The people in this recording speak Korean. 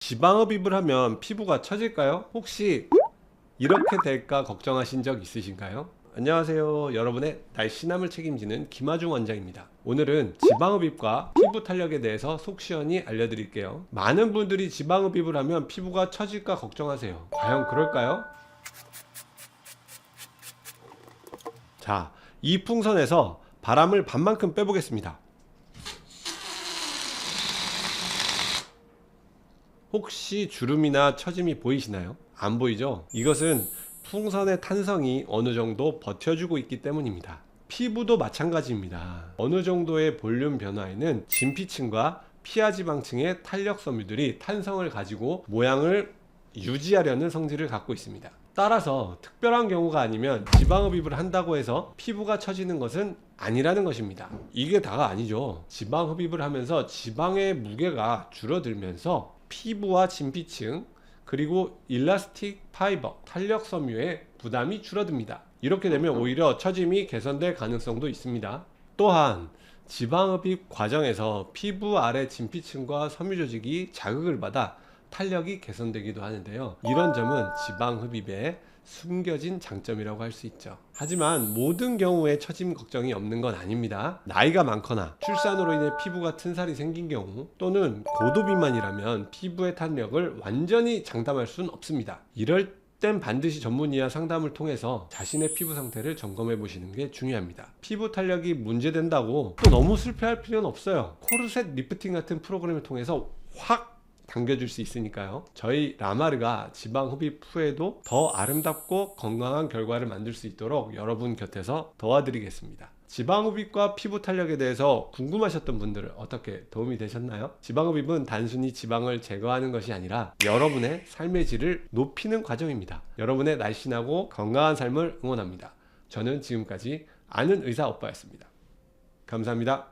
지방흡입을 하면 피부가 처질까요? 혹시 이렇게 될까 걱정하신 적 있으신가요? 안녕하세요. 여러분의 날씬함을 책임지는 김하중 원장입니다. 오늘은 지방흡입과 피부 탄력에 대해서 속 시원히 알려드릴게요. 많은 분들이 지방흡입을 하면 피부가 처질까 걱정하세요. 과연 그럴까요? 자, 이 풍선에서 바람을 반만큼 빼보겠습니다. 혹시 주름이나 처짐이 보이시나요? 안 보이죠? 이것은 풍선의 탄성이 어느 정도 버텨주고 있기 때문입니다. 피부도 마찬가지입니다. 어느 정도의 볼륨 변화에는 진피층과 피하지방층의 탄력 섬유들이 탄성을 가지고 모양을 유지하려는 성질을 갖고 있습니다. 따라서 특별한 경우가 아니면 지방흡입을 한다고 해서 피부가 처지는 것은 아니라는 것입니다. 이게 다가 아니죠. 지방흡입을 하면서 지방의 무게가 줄어들면서 피부와 진피층 그리고 일라스틱 파이버 탄력 섬유의 부담이 줄어듭니다. 이렇게 되면 오히려 처짐이 개선될 가능성도 있습니다. 또한 지방흡입 과정에서 피부 아래 진피층과 섬유 조직이 자극을 받아 탄력이 개선되기도 하는데요. 이런 점은 지방 흡입의 숨겨진 장점이라고 할 수 있죠. 하지만 모든 경우에 처짐 걱정이 없는 건 아닙니다. 나이가 많거나 출산으로 인해 피부가 튼살이 생긴 경우 또는 고도 비만이라면 피부의 탄력을 완전히 장담할 수는 없습니다. 이럴 땐 반드시 전문의와 상담을 통해서 자신의 피부 상태를 점검해 보시는 게 중요합니다. 피부 탄력이 문제된다고 또 너무 슬퍼할 필요는 없어요. 코르셋 리프팅 같은 프로그램을 통해서 확 당겨줄 수 있으니까요. 저희 라마르가 지방 흡입 후에도 더 아름답고 건강한 결과를 만들 수 있도록 여러분 곁에서 도와드리겠습니다. 지방 흡입과 피부 탄력에 대해서 궁금하셨던 분들은 어떻게 도움이 되셨나요? 지방 흡입은 단순히 지방을 제거하는 것이 아니라 여러분의 삶의 질을 높이는 과정입니다. 여러분의 날씬하고 건강한 삶을 응원합니다. 저는 지금까지 아는 의사 오빠였습니다. 감사합니다.